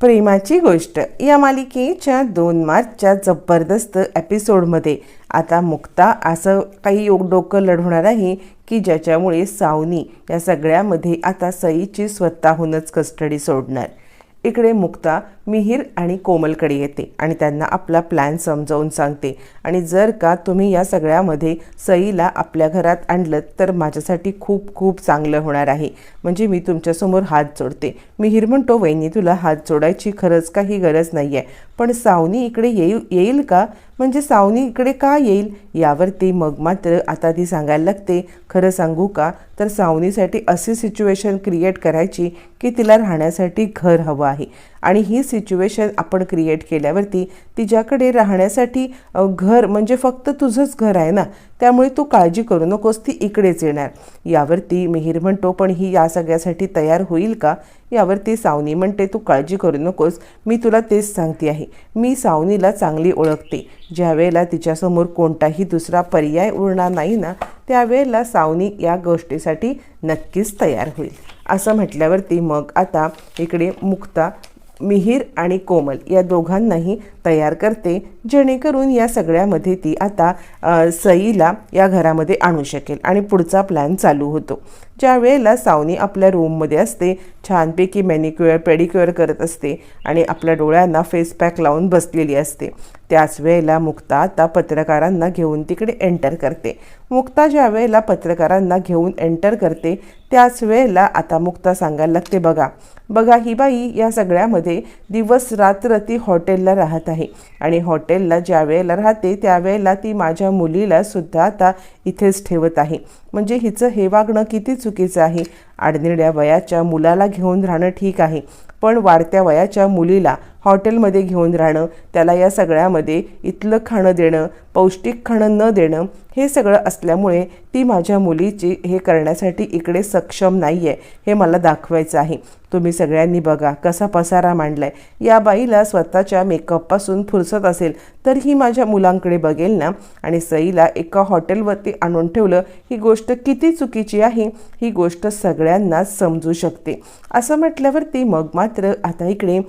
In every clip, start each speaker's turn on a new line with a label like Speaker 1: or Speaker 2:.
Speaker 1: प्रेमाची गोष्ट. या मालिकेच्या दोन मार्चच्या जबरदस्त एपिसोडमध्ये आता मुक्ता असं काही योग डोकं लढवणार आहे की ज्याच्यामुळे सावनी या सगळ्यामध्ये आता सईची स्वतःहूनच कस्टडी सोडणार. इकडे मुक्ता मिहीर आणि कोमलकडे येते आणि त्यांना आपला प्लॅन समजावून सांगते. आणि जर का तुम्ही या सगळ्यामध्ये सईला आपल्या घरात आणलं तर माझ्यासाठी खूप खूप चांगलं होणार आहे. म्हणजे मी तुमच्यासमोर हात जोडते. मिहीर म्हणतो वहिनी तुला हात जोडायची खरंच काही गरज नाही आहे पण सावनी इकडे येईल येईल का? म्हणजे सावनी इकडे का येईल? यावरती मग मात्र आता ती सांगायला लागते. खरं सांगू का? तर सावनीसाठी अशी सिच्युएशन क्रिएट करायची की तिला राहण्यासाठी घर हवं आहे. आणि ही सिच्युएशन आपण क्रिएट केल्यावरती तिच्याकडे राहण्यासाठी घर म्हणजे फक्त तुझंच घर आहे ना? त्यामुळे तू काळजी करू नकोस ती इकडेच येणार. यावरती मिहीर म्हणतो पण ही या सगळ्यासाठी तयार होईल का? यावरती सावनी म्हणते तू काळजी करू नकोस मी तुला तेच सांगते आहे. मी सावनीला चांगली ओळखते. ज्यावेळेला तिच्यासमोर कोणताही दुसरा पर्याय उरणार नाही ना त्यावेळेला सावनी या गोष्टीसाठी नक्कीच तयार होईल. असं म्हटल्यावरती मग आता इकडे मुक्ता मिहीर आणि कोमल या दोघांनाही तयार करते जेणेकरून या सगळ्यामध्ये ती आता सईला या घरामध्ये आणू शकेल आणि पुढचा प्लॅन चालू होतो. ज्या वेळेला सावनी आपल्या रूममध्ये असते छानपैकी मॅनिक्युअर पेडिक्युअर करत असते आणि आपल्या डोळ्यांना फेस पॅक लावून बसलेली असते. त्याच वेळेला मुक्ता आता पत्रकारांना घेऊन तिकडे एंटर करते. मुक्ता ज्या वेळेला पत्रकारांना घेऊन एंटर करते त्याच वेळेला आता मुक्ता सांगायला लागते बघा बघा ही बाई या सगळ्यामध्ये दिवस रात्र ती हॉटेलला राहत आहे आणि हॉटेलला ज्या वेळेला राहते त्यावेळेला ती माझ्या मुलीला सुद्धा आता इथेच ठेवत आहे. म्हणजे हिचं हे वागणं किती चुकीचं आहे. आडनिड्या वयाच्या मुलाला घेऊन राहणं ठीक आहे. पण वाढत्या वयाच्या मुलीला हॉटेलमध्ये घेऊन राहणं त्याला या सगळ्यामध्ये इथलं खाणं देणं पौष्टिक खाणं न देणं हे सगळं असल्यामुळे ती माझ्या मुलीची हे करण्यासाठी इकडे सक्षम नाही आहे हे मला दाखवायचं आहे. तुम्ही सगळ्यांनी बघा कसा पसारा मांडलाय. या बाईला स्वतःच्या मेकअपपासून फुरसत असेल तर ही माझ्या मुलांकडे बघेल ना? आणि सईला एका हॉटेलवरती आणून ठेवलं ही गोष्ट किती चुकीची आहे? ही गोष्ट सगळ्या सगळ्यांनाच समजू शकते. असं म्हटल्यावरती मग मात्र आता इकडे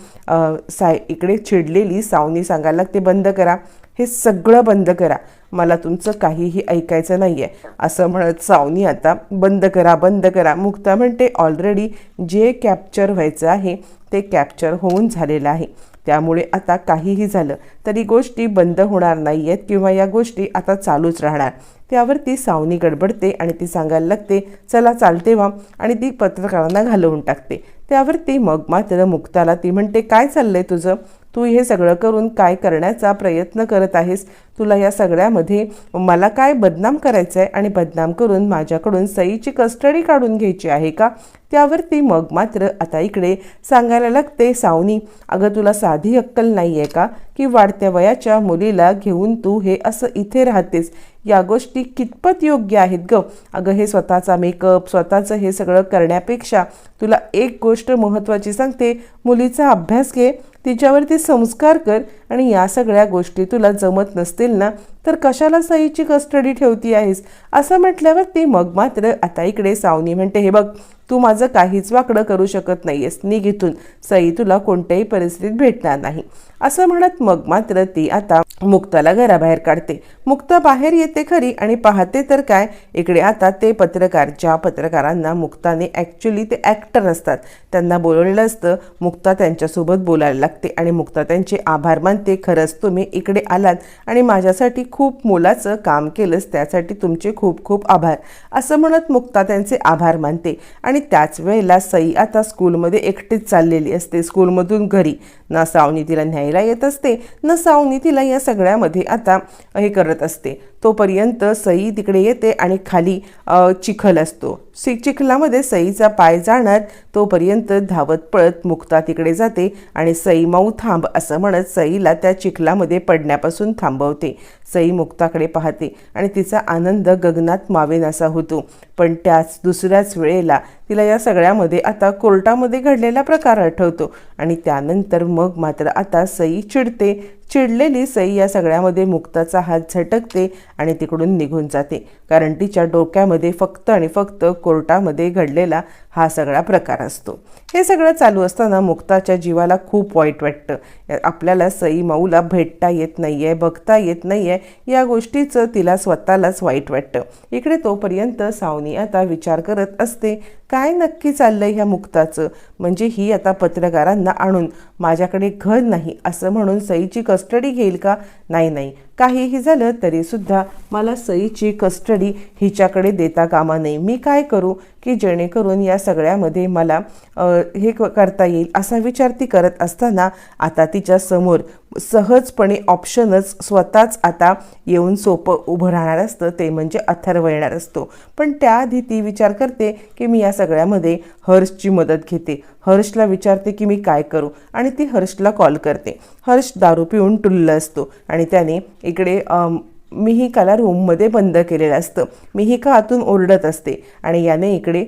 Speaker 1: साय इकडे चिडलेली सावनी सांगायला लागते बंद करा. हे सगळं बंद करा. मला तुमचं काहीही ऐकायचं नाही आहे असं म्हणत सावनी आता बंद करा बंद करा. मुक्ता म्हणते ऑलरेडी जे कॅप्चर व्हायचं आहे ते कॅप्चर होऊन झालेलं आहे. त्यामुळे आता काहीही झालं तरी गोष्टी बंद होणार नाही आहेत किंवा या गोष्टी आता चालूच राहणार. त्यावर ती सावनी गडबडते आणि ती सांगायला लागते चला चालते व्हा आणि ती पत्रकारांना घालवून टाकते. त्यावर ती मग मात्र मुक्ताला ती म्हणते काय चाललंय तुझं? तू हे सगळं करून काय करण्याचा प्रयत्न करत आहेस? तुला या सगळ्यामध्ये मला काय बदनाम करायचं आहे आणि बदनाम करून माझ्याकडून सईची कस्टडी काढून घ्यायची आहे का? त्यावरती मग मात्र आता इकडे सांगायला लागते सावनी अगं तुला साधी अक्कल नाही आहे का? की वाढत्या वयाच्या मुलीला घेऊन तू हे असं इथे राहतेस? या गोष्टी कितपत योग्य आहेत ग? अगं हे स्वतःचा मेकअप स्वतःचं हे सगळं करण्यापेक्षा तुला एक गोष्ट महत्त्वाची सांगते. मुलीचा अभ्यास घे. तिच्यावरती संस्कार कर आणि या सगळ्या गोष्टी तुला जमत नसतील ना तर कशाला सईची कस्टडी ठेवती आहेस? असं म्हटल्यावर ती मग मात्र आता इकडे सावनी म्हणते हे बघ तू माझं काहीच वाकडं करू शकत नाहीयेस. निघ इथून. सई तुला कोणत्याही परिस्थितीत भेटणार नाही. असं म्हणत मग मात्र ती आता मुक्ताला घराबाहेर काढते. मुक्ता बाहेर येते खरी आणि पाहते तर काय? इकडे आता ते पत्रकार ज्या पत्रकारांना मुक्ताने ॲक्च्युली ते ॲक्टर असतात त्यांना बोलवलेलं असतं. मुक्ता त्यांच्यासोबत बोलायला लागते आणि मुक्ता त्यांचे आभार मानते. खरंच तुम्ही इकडे आलात आणि माझ्यासाठी खूप मोलाचं काम केलंस त्यासाठी तुमचे खूप खूप आभार. असं म्हणत मुक्ता त्यांचे आभार मानते आणि त्याच वेळेला सई आता स्कूलमध्ये एकटीच चाललेली असते स्कूलमधून घरी. ना सावनी तिला न्याय न्यायला येत असते. न सावनी तिला या सगळ्यामध्ये आता हे करत असते. तोपर्यंत सई तिकडे येते आणि खाली चिखल असतो. सी चिखलामध्ये सईचा पाय जाणार तोपर्यंत धावत पळत मुक्ता तिकडे जाते आणि सई माऊ थांब असं म्हणत सईला त्या चिखलामध्ये पडण्यापासून थांबवते. सई मुक्ताकडे पाहते आणि तिचा आनंद गगनात मावेन असा होतो. पण त्याच दुसऱ्याच वेळेला तिला या सगळ्यामध्ये आता कोर्टामध्ये घडलेला प्रकार आठवतो आणि त्यानंतर मग मात्र आता सई चिडते चिडलेली सई या सगळ्यामध्ये मुक्ताचा हात झटकते आणि तिकडून निघून जाते. कारण तिच्या डोक्यामध्ये फक्त आणि फक्त कोर्टामध्ये घडलेला हा सगळा प्रकार असतो. हे सगळं चालू असताना मुक्ताच्या जीवाला खूप वाईट वाटतं. आपल्याला सई माऊला भेटता येत नाही आहे बघता येत नाही आहे या गोष्टीचं तिला स्वतःलाच वाईट वाटतं. इकडे तोपर्यंत सावनी आता विचार करत असते काय नक्की चाललंय ह्या मुक्ताचं? म्हणजे ही आता पत्रकारांना आणून माझ्याकडे घर नाही असं म्हणून सईची कस्टडी घेईल का? नाही नाही. काहीही झालं तरीसुद्धा मला सईची कस्टडी हिच्याकडे देता कामा नये. मी काय करू की जेणेकरून या सगळ्यामध्ये मला हे क- करता येईल असा विचार ती करत असताना आता तिच्या समोर सहजपणे ऑप्शनच स्वतःच आता येऊन सोपं उभं राहणार असतं. ते म्हणजे अथर्व येणार असतो. पण त्याआधी ती विचार करते की मी या सगळ्यामध्ये हर्षची मदत घेते. हर्षला विचारते की मी काय करू? आणि ती हर्षला कॉल करते. हर्ष दारू पिऊन टुल्ल असतो आणि त्याने इकडे अम, मिहिकाला रूममध्ये बंद केलेलं असतं. मिहिका आतून ओरडत असते? आणि याने इकडे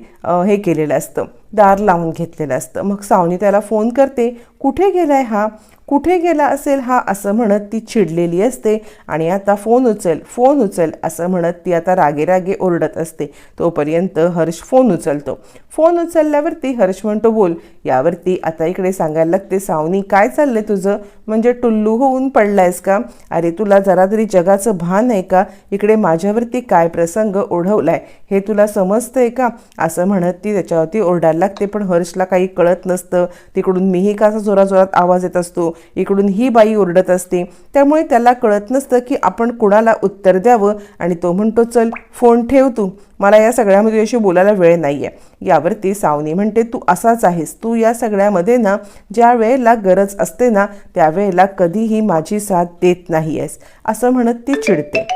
Speaker 1: हे केलेलं असतं. दार लावून घेतलेलं असतं. मग सावनी त्याला फोन करते. कुठे गेलाय हा? कुठे गेला असेल हा? असं म्हणत ती चिडलेली असते आणि आता फोन उचल फोन उचल असं म्हणत ती आता रागे रागे ओरडत असते. तोपर्यंत हर्ष फोन उचलतो. फोन उचलल्यावरती हर्ष म्हणतो बोल यावरती आता इकडे सांगायला लागते सावनी काय चाललंय तुझं? म्हणजे टुल्लू होऊन पडलायस का? अरे तुला जरा तरी जगाचं भान आहे का? इकडे माझ्यावरती काय प्रसंग ओढवलाय? हे तुला समजतंय का? असं म्हणत ती त्याच्यावरती ओरडायला लागते. पण हर्षला काही कळत नसतं. तिकडून मीही असं जोराजोरात आवाज येत असतो. इकडून ही बाई ओरडत असते. त्यामुळे त्याला कळत नसतं की आपण कुणाला उत्तर द्यावं. आणि तो म्हणतो चल फोन ठेव तू. मला या सगळ्यामध्ये अशी बोलायला वेळ नाही आहे यावरती सावनी म्हणते तू असाच आहेस. तू या सगळ्यामध्ये ना ज्या वेळेला गरज असते ना त्यावेळेला कधीही माझी साथ देत नाही आहेस असं म्हणत ती चिडते.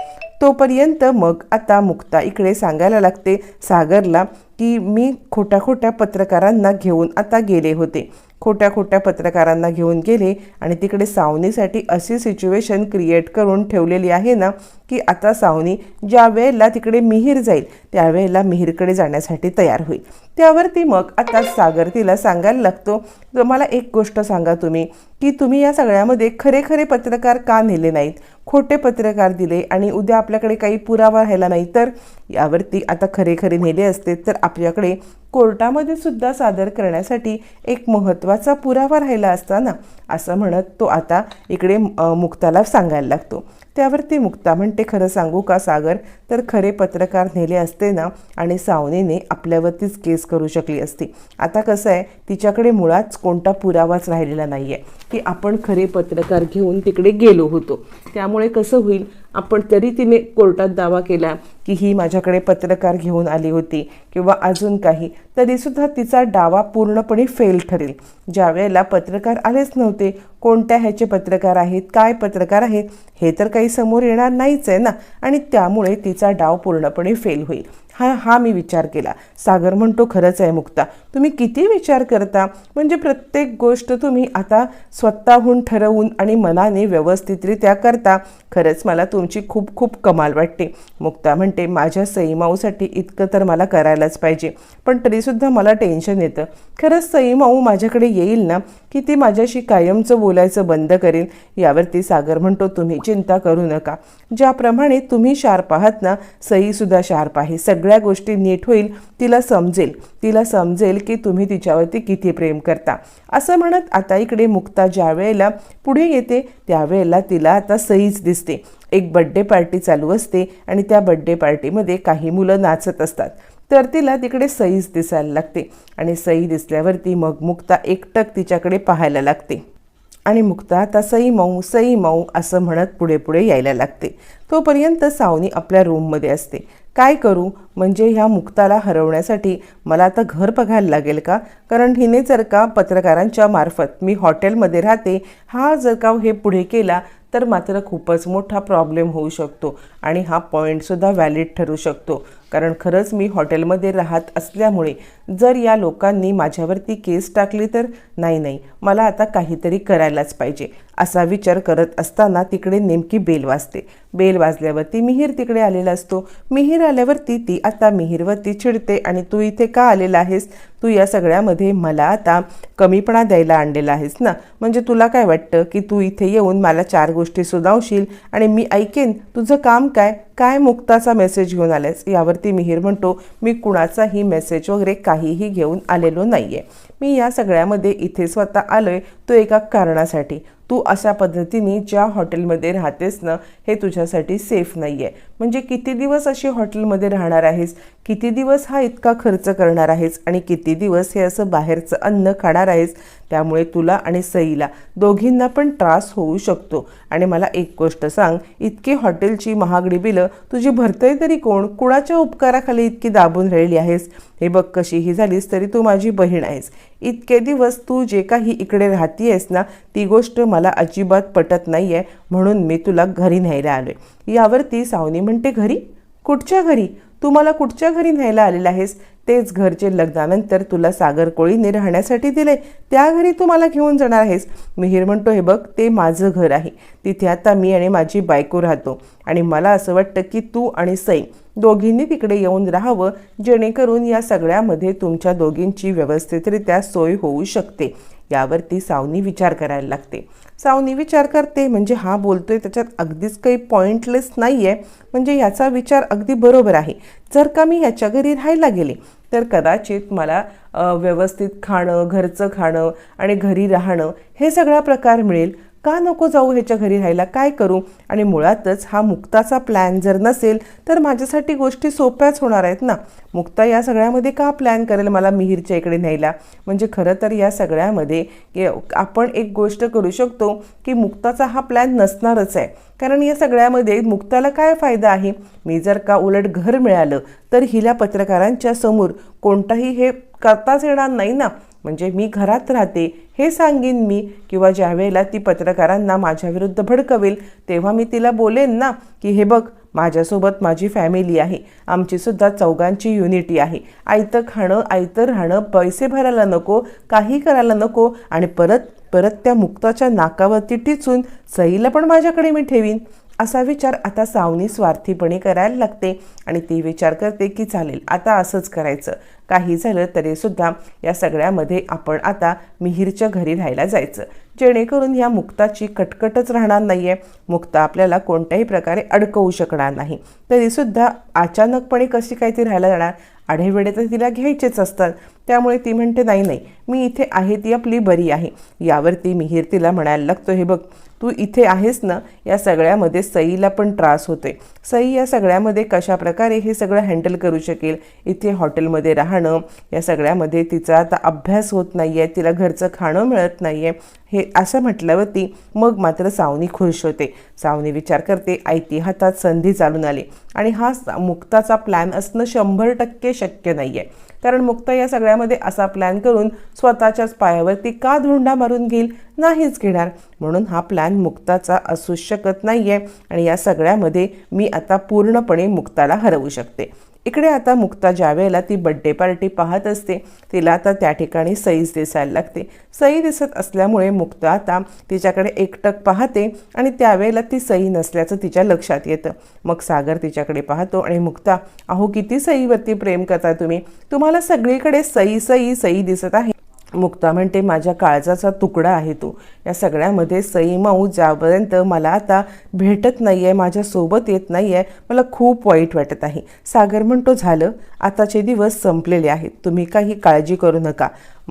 Speaker 1: तोपर्यंत मग आता मुक्ता इकडे सांगायला लागते सागरला की मी खोट्या खोट्या पत्रकारांना घेऊन आता गेले होते. खोट्या खोट्या पत्रकारांना घेऊन गेले आणि तिकडे सावनीसाठी अशी सिच्युएशन क्रिएट करून ठेवलेली आहे ना की आता सावनी ज्या वेळेला तिकडे मिहीर जाईल त्यावेळेला मिहीरकडे जाण्यासाठी तयार होईल. त्यावरती मग आता सागर तिला सांगायला लागतो तुम्हाला मला एक गोष्ट सांगा तुम्ही. की तुम्ही या सगळ्यामध्ये खरे खरे पत्रकार का नेले नाहीत? खोटे पत्रकार दिले आणि उद्या आपल्याकडे काही पुरावा राहिला नाही तर यावरती आता खरे खरे नेले असते तर आपल्याकडे कोर्टामध्ये सुद्धा सादर करण्यासाठी एक महत्त्वाचा पुरावा राहिला असता ना? असं म्हणत तो आता इकडे मुक्ताला सांगायला लागतो. त्यावरती मुक्ता म्हणते खरं सांगू का सागर? तर खरे पत्रकार नेले असते ना आणि सावनीने आपल्यावरतीच केस करू शकली असती. आता कसं आहे तिच्याकडे मुळात कोणता पुरावाच राहिलेला नाही आहे की आपण खरे पत्रकार घेऊन तिकडे गेलो होतो. त्यामुळे कसं होईल आपण तरी तिने कोर्टात दावा केला की ही माझ्याकडे पत्रकार घेऊन आली होती किंवा अजून काही. तरीसुद्धा तिचा डावा पूर्णपणे फेल ठरेल. ज्यावेळेला पत्रकार आलेच नव्हते कोणत्या ह्याचे पत्रकार आहेत काय पत्रकार आहेत हे तर काही समोर येणार नाहीच आहे ना? आणि त्यामुळे तिचा डाव पूर्णपणे फेल होईल. हा हा मी विचार केला. सागर म्हणतो खरंच आहे मुक्ता. तुम्ही किती विचार करता? म्हणजे प्रत्येक गोष्ट तुम्ही आता स्वतःहून ठरवून आणि मनाने व्यवस्थितरित्या करता. खरंच मला तुमची खूप खूप कमाल वाटते. मुक्ता म्हणते माझ्या सईमाऊसाठी इतकं तर मला करायलाच पाहिजे. पण तरीसुद्धा मला टेन्शन येतं. खरंच सईमाऊ माझ्याकडे येईल ना? की ती माझ्याशी कायमचं बोलायचं बंद करेल यावरती सागर म्हणतो तुम्ही चिंता करू नका. ज्याप्रमाणे तुम्ही शार्प आहात ना सईसुद्धा शार्प आहे सगळ्या गोष्टी नीट होईल तिला समजेल. तिला समजेल की तुम्ही तिच्यावरती किती प्रेम करता. असं म्हणत आता इकडे मुक्ता ज्या वेळेला पुढे येते त्यावेळेला तिला आता सईच दिसते. एक बड्डे पार्टी चालू असते आणि त्या बड्डे पार्टीमध्ये काही मुलं नाचत असतात. तर तिला तिकडे सईच दिसायला लागते. आणि सई दिसल्यावरती मग मुक्ता एकटक तिच्याकडे पाहायला लागते. आणि मुक्ता आता सई मऊ सई मऊ असं म्हणत पुढे पुढे यायला लागते. तोपर्यंत सावनी आपल्या रूममध्ये असते. काय करू? म्हणजे ह्या मुक्ताला हरवण्यासाठी मला आता घर बघायला लागेल का? कारण हिने जर का पत्रकारांच्या मार्फत मी हॉटेलमध्ये राहते हा जर का हे पुढे केला तर मात्र खूपच मोठा प्रॉब्लेम होऊ शकतो. आणि हा पॉईंटसुद्धा व्हॅलिड ठरू शकतो. कारण खरंच मी हॉटेलमध्ये राहत असल्यामुळे जर या लोकांनी माझ्यावरती केस टाकली तर नाही नाही. मला आता काहीतरी करायलाच पाहिजे असा विचार करत असताना तिकडे नेमकी बेल वाजते. बेल वाजल्यावरती मिहीर तिकडे आलेला असतो. मिहीर आल्यावरती ती आता मिहीरवरती चिडते आणि तू इथे का आलेला आहेस? तू या सगळ्यामध्ये मला आता कमीपणा द्यायला आणलेला आहेस ना? म्हणजे तुला काय वाटतं की तू इथे येऊन मला चार गोष्टी सुधावशील आणि मी ऐकेन? तुझं काम काय? काय मुक्ताचा मेसेज घेऊन आलेस? यावरती मिहीर म्हणतो मी कुणाचाही मेसेज वगैरे काहीही घेऊन आलेलो नाही आहे मी या सगळ्यामध्ये इथे स्वतः आलो आहे तो एका कारणासाठी. तू अशा पद्धतीने ज्या हॉटेलमध्ये राहतेस ना हे तुझ्यासाठी सेफ नाही आहे म्हणजे किती दिवस अशी हॉटेलमध्ये राहणार आहेस? किती दिवस हा इतका खर्च करणार आहेस? आणि किती दिवस हे असं बाहेरचं अन्न खाणार आहेस? त्यामुळे तुला आणि सईला दोघींना पण त्रास होऊ शकतो. आणि मला एक गोष्ट सांग इतकी हॉटेलची महागडी बिलं तुझी भरतंय तरी कोण? कुणाच्या उपकाराखाली इतकी दाबून राहिली आहेस? हे बघ कशीही झालीस तरी तू माझी बहीण आहेस. इतके दिवस तू जे काही इकडे राहतीयस ना ती गोष्ट मला अजिबात पटत नाही आहे म्हणून मी तुला घरी न्यायला आलो आहे यावरती सावनी म्हणते घरी? कुठच्या घरी? तू मला कुठच्या घरी न्यायला आलेला आहेस? तेच घरचे लग्नानंतर तुला सागर कोळीने राहण्यासाठी दिले. त्या घरी तू मला घेऊन जाणार आहेस. मिहीर म्हणतो हे बघ ते माझं घर आहे. तिथे आता मी आणि माझी बायको राहतो. आणि मला असं वाटतं की तू आणि सई दोघींनी तिकडे येऊन राहावं जेणेकरून या सगळ्यामध्ये तुमच्या दोघींची व्यवस्थितरित्या सोय होऊ शकते. यावरती सावनी विचार करायला लागते. सावनी विचार करते म्हणजे हा बोलतोय त्याच्यात अगदीच काही पॉईंटलेस नाही आहे म्हणजे याचा विचार अगदी बरोबर आहे. जर का मी याच्या घरी राहायला गेले तर कदाचित मला व्यवस्थित खाणं घरचं खाणं आणि घरी राहणं हे सगळा प्रकार मिळेल. का नको जाऊ ह्याच्या घरी राहायला? काय करू? आणि मुळातच हा मुक्ताचा प्लॅन जर नसेल तर माझ्यासाठी गोष्टी सोप्याच होणार आहेत ना? मुक्ता या सगळ्यामध्ये का प्लॅन करेल मला मिहीरच्या इकडे न्यायला? म्हणजे खरं तर या सगळ्यामध्ये आपण एक गोष्ट करू शकतो की मुक्ताचा हा प्लॅन नसणारच आहे. कारण या सगळ्यामध्ये मुक्ताला काय फायदा आहे? मी जर का उलट घर मिळालं तर हिला पत्रकारांच्या समोर कोणताही हे करताच येणार नाही ना? म्हणजे मी घरात राहते हे सांगेन मी. किंवा ज्यावेळेला ती पत्रकारांना माझ्याविरुद्ध भडकवेल तेव्हा मी तिला बोलेन ना की हे बघ माझ्यासोबत माझी फॅमिली आहे. आमचीसुद्धा चौघांची युनिटी आहे. आयतं खाणं आयतं राहणं पैसे भरायला नको काही करायला नको आणि परत परत त्या मुक्ताच्या नाकावरती टिचून सईला पण माझ्याकडे मी ठेवीन. असा विचार आता सावनी स्वार्थीपणे करायला लागते आणि ती विचार करते की चालेल आता असंच करायचं. काही झालं तरीसुद्धा या सगळ्यामध्ये आपण आता मिहीरच्या घरी राहायला जायचं. जेणेकरून ह्या मुक्ताची कटकटच राहणार नाही आहे मुक्ता आपल्याला कोणत्याही प्रकारे अडकवू शकणार नाही. तरीसुद्धा अचानकपणे कशी काय ती राहायला जाणार? आढेवेडे तर तिला घ्यायचेच असतात. त्यामुळे ती म्हणते नाही नाही मी इथे आहे ती आपली बरी आहे. यावरती मिहीर तिला म्हणायला लागतो हे बघ तू इथे आहेस ना या सगळ्यामध्ये सईला पण त्रास होते सई या सगळ्यामध्ये कशा प्रकारे हे सगळं हँडल करू शकेल? इथे हॉटेलमध्ये राहणं या सगळ्यामध्ये तिचा आता अभ्यास होत नाही आहे तिला घरचं खाणं मिळत नाही आहे हे असं म्हटल्यावरती मग मात्र सावनी खुश होते. सावनी विचार करते आयती हातात संधी चालून आली आणि हा मुक्ताचा प्लॅन असणं शंभर टक्के शक्य नाही आहे कारण मुक्ता या सगळ्यामध्ये असा प्लॅन करून स्वतःच्याच पायावरती का धोंडा मारून घेईल नाहीच घेणार. म्हणून हा प्लॅन मुक्ताचा असूच शकत नाही आहे आणि या सगळ्यामध्ये मी आता पूर्णपणे मुक्ताला हरवू शकते. इकडे आता मुक्ता ज्या वेळेला ती बड्डे पार्टी पाहत असते तिला आता त्या ठिकाणी सईच दिसायला लागते. सई दिसत असल्यामुळे मुक्ता आता तिच्याकडे एकटक पाहते आणि त्यावेळेला ती सई नसल्याचं तिच्या लक्षात येतं. मग सागर तिच्याकडे पाहतो आणि मुक्ता अहो किती सईवरती प्रेम करता तुम्ही? तुम्हाला सगळीकडे सई सई सई दिसत आहे. मुक्ता म्हणते माझ्या काळजाचा तुकडा आहे तू. या सगळ्यामध्ये सईमाऊ ज्यापर्यंत मला आता भेटत नाही आहे माझ्यासोबत येत नाही आहे मला खूप वाईट वाटत आहे. सागर म्हणतो झालं. आताचे दिवस संपलेले आहेत. तुम्ही काही काळजी करू नका.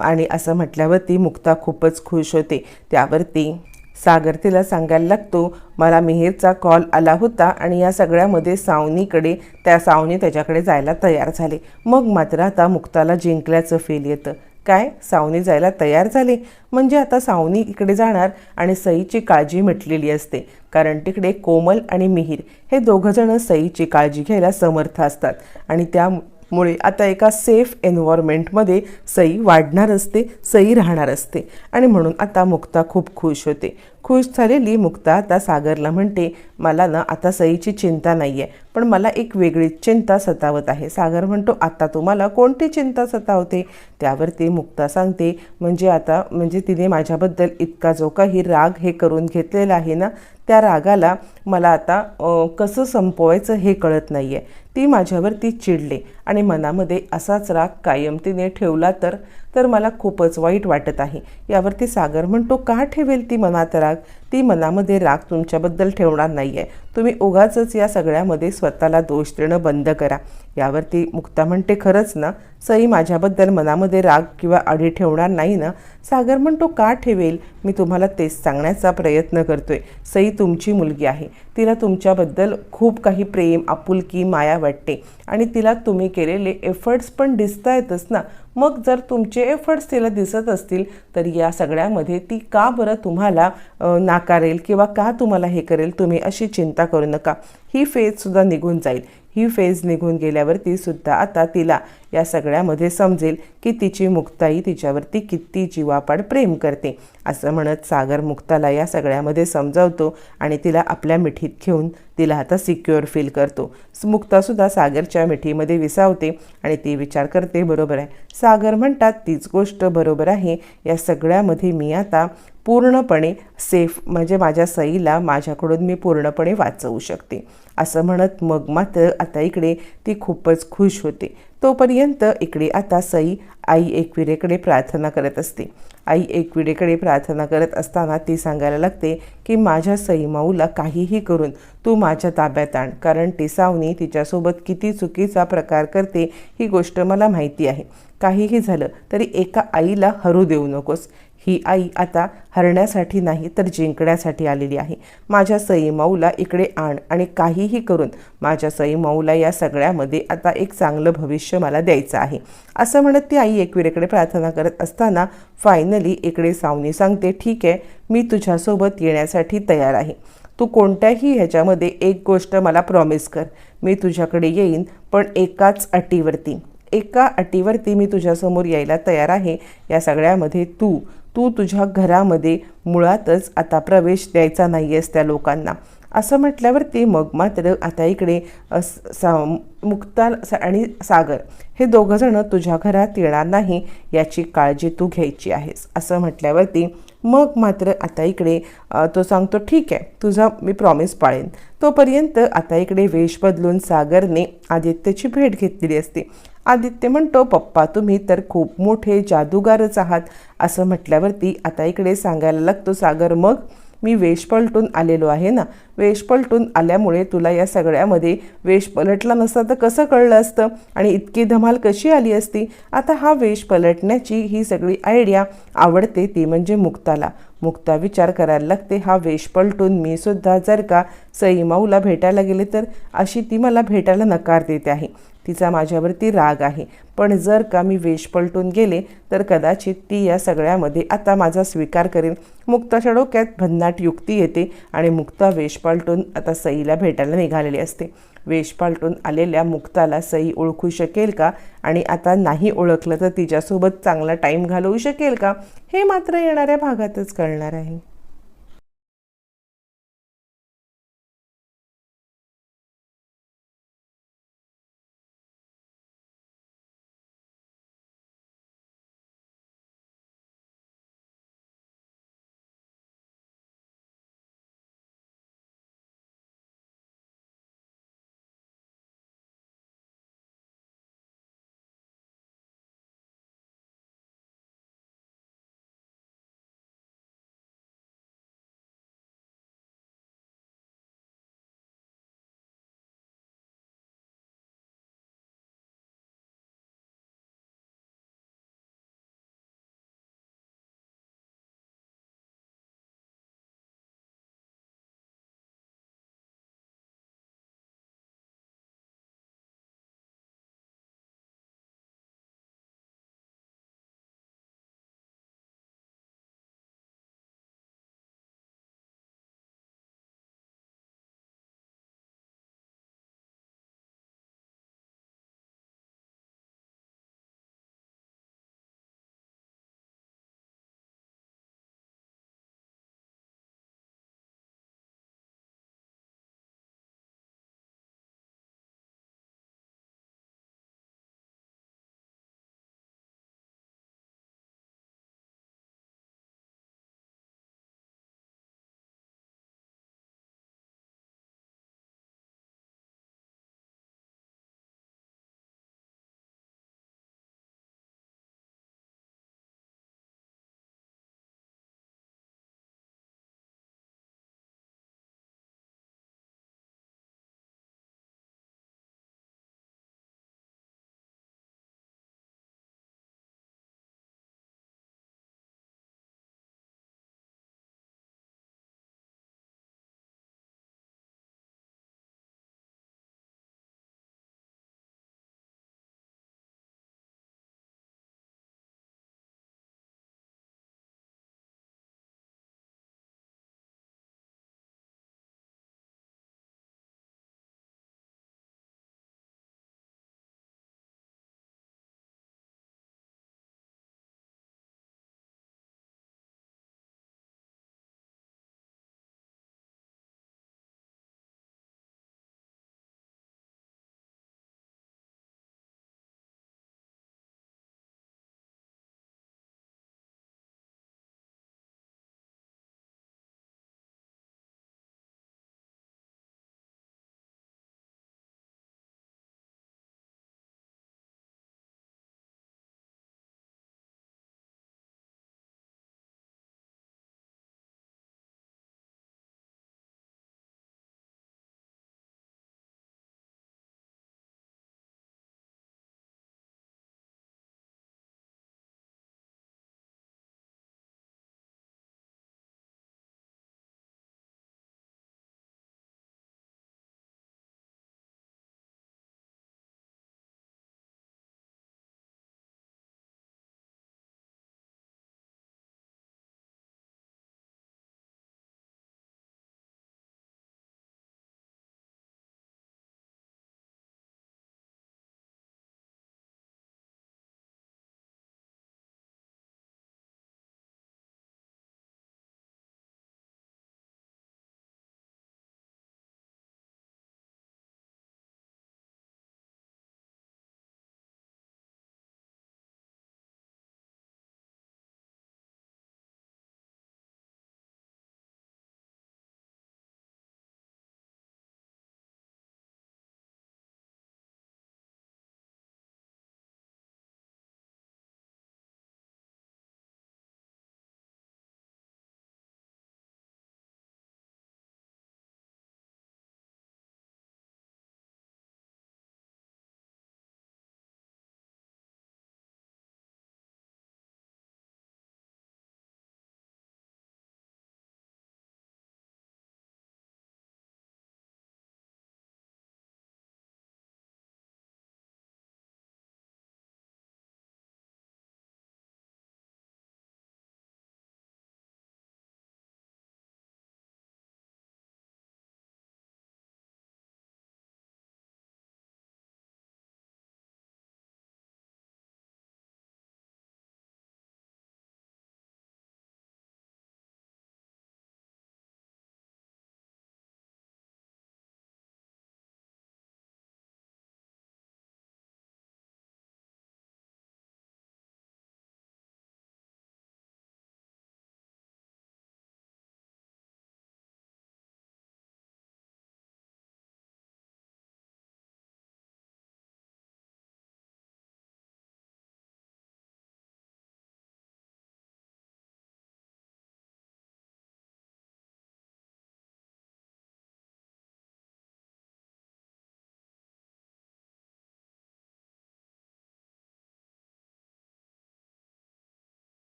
Speaker 1: आणि असं म्हटल्यावरती मुक्ता खूपच खुश होते. त्यावरती सागर तिला सांगायला लागतो मला मिहीरचा कॉल आला होता आणि या सगळ्यामध्ये सावनीकडे त्या सावनी त्याच्याकडे जायला तयार झाले. मग मात्र आता मुक्ताला जिंकल्याचं फील येतं. काय? सावनी जायला तयार झाले. म्हणजे आता सावनी इकडे जाणार आणि सईची काळजी मिटलेली असते. कारण तिकडे कोमल आणि मिहीर हे दोघंजणं सईची काळजी घ्यायला समर्थ असतात. आणि त्यामुळे आता एका सेफ एन्व्हायरमेंटमध्ये सई वाढणार असते सई राहणार असते. आणि म्हणून आता मुक्ता खूप खुश होते. खुश झालेली मुक्ता आता सागरला म्हणते मला ना आता सईची चिंता नाही आहे पण मला एक वेगळीच चिंता सतावत आहे. सागर म्हणतो आता तुम्हाला कोणती चिंता सतावते? त्यावरती मुक्ता सांगते म्हणजे आता म्हणजे तिने माझ्याबद्दल इतका जो काही राग हे करून घेतलेला आहे ना त्या रागाला मला आता कसं संपवायचं हे कळत नाही आहे ती माझ्यावरती चिडले. आणि मनामध्ये असाच राग कायम तिने ठेवला तर तर मला खूपच वाईट वाटत आहे. यावरती सागर म्हणतो का ठेवेल ती मनात राग? ती मनामध्ये राग तुमच्याबद्दल ठेवणार नाही आहे तुम्ही उगाचच या सगळ्यामध्ये स्वतःला दोष देणं बंद करा. यावरती मुक्ता म्हणते खरंच ना? सई माझ्याबद्दल मनामध्ये राग किंवा अडी ठेवणार नाही ना? सागर म्हणतो का ठेवेल? मी तुम्हाला तेच सांगण्याचा प्रयत्न करतोय. सई तुमची मुलगी आहे. तिला तुमच्याबद्दल खूप काही प्रेम आपुलकी माया वाटते. आणि तिला तुम्ही केलेले एफर्ट्स पण दिसता येतच ना. मग जर तुमचे एफर्ट्स तिला दिसत असतील तर या सगळ्यामध्ये ती का बरं तुम्हाला नाकारेल किंवा का तुम्हाला हे करेल तुम्ही अशी चिंता करू नका. ही फेजसुद्धा निघून जाईल. ही फेज निघून गेल्यावरती सुद्धा आता तिला या सगळ्यामध्ये समजेल की तिची मुक्ताई तिच्यावरती किती जीवापाड प्रेम करते. असं म्हणत सागर मुक्ताला या सगळ्यामध्ये समजावतो आणि तिला आपल्या मिठीत घेऊन तिला आता सिक्युअर फील करतो. मुक्तासुद्धा सागरच्या मिठीमध्ये विसावते आणि ती विचार करते बरोबर आहे. सागर म्हणतात तीच गोष्ट बरोबर आहे. या सगळ्यामध्ये मी आता पूर्णपणे सेफ म्हणजे माझ्या सईला माझ्याकडून मी पूर्णपणे वाचवू शकते. असं म्हणत मग मात्र आता इकडे ती खूपच खुश होते. तोपर्यंत इकडे आता सई आई एकविरेकडे प्रार्थना करत असते. आई एकविरेकडे प्रार्थना करत असताना ती सांगायला लागते की माझ्या सई माऊला काहीही करून तू माझ्या ताब्यात आण कारण ती सावनी तिच्यासोबत किती चुकीचा प्रकार करते ही गोष्ट मला माहिती आहे. काहीही झालं तरी एका आईला हरू देऊ नकोस. ही आई आता हरण्यासाठी नाही तर जिंकण्यासाठी आलेली आहे. माझ्या सई माऊला इकडे आण आणि काहीही करून माझ्या सई माऊला या सगळ्यामध्ये आता एक चांगलं भविष्य मला द्यायचं आहे. असं म्हणत ती आई एकविरेकडे प्रार्थना करत असताना फायनली इकडे सावनी सांगते ठीक आहे मी तुझ्यासोबत येण्यासाठी तयार आहे. तू कोणत्याही ह्याच्यामध्ये एक गोष्ट मला प्रॉमिस कर. मी तुझ्याकडे येईन पण एकाच अटीवरती. एका अटीवरती मी तुझ्यासमोर यायला तयार आहे. या सगळ्यामध्ये तू तू तुझ्या घरामध्ये मुळातच आता प्रवेश द्यायचा नाही आहेस त्या लोकांना. असं म्हटल्यावरती मग मात्र आता इकडे अ, सा मुक्ताल स- आणि सागर हे दोघंजणं तुझ्या घरात येणार नाही याची काळजी तू घ्यायची आहेस. असं म्हटल्यावरती मग मात्र आता इकडे तो सांगतो ठीक आहे तुझा मी प्रॉमिस पाळेन. तोपर्यंत आता इकडे वेश बदलून सागरने आदित्यची भेट घेतलेली असते. आदित्य म्हणतो पप्पा तुम्ही तर खूप मोठे जादूगारच आहात. असं म्हटल्यावरती आता इकडे सांगायला लागतो सागर मग? मी वेश पलटून आलेलो आहे ना? वेश पलटून आल्यामुळे तुला या सगळ्यामध्ये वेश पलटला नसता तर कसं कळलं असतं? आणि इतकी धमाल कशी आली असती? आता हा वेश पलटण्याची ही सगळी आयडिया आवडते ती म्हणजे मुक्ताला. मुक्ता विचार करायला लागते हा वेश पलटून मी सुद्धा जर का सईमाऊला भेटायला गेले तर? अशी ती मला भेटायला नकार देते आहे. तिचा माझ्यावरती राग आहे. पण जर का मी वेश पलटून गेले तर कदाचित ती या सगळ्यामध्ये आता माझा स्वीकार करेल मुक्ताच्या डोक्यात भन्नाट युक्ती येते आणि मुक्ता वेश पालटून आता सईला भेटायला निघालेली असते. वेश पालटून आलेल्या मुक्ताला सई ओळखू शकेल का? आणि आता नाही ओळखलं तर तिच्यासोबत चांगला टाईम घालवू शकेल का? हे मात्र येणाऱ्या भागातच कळणार आहे.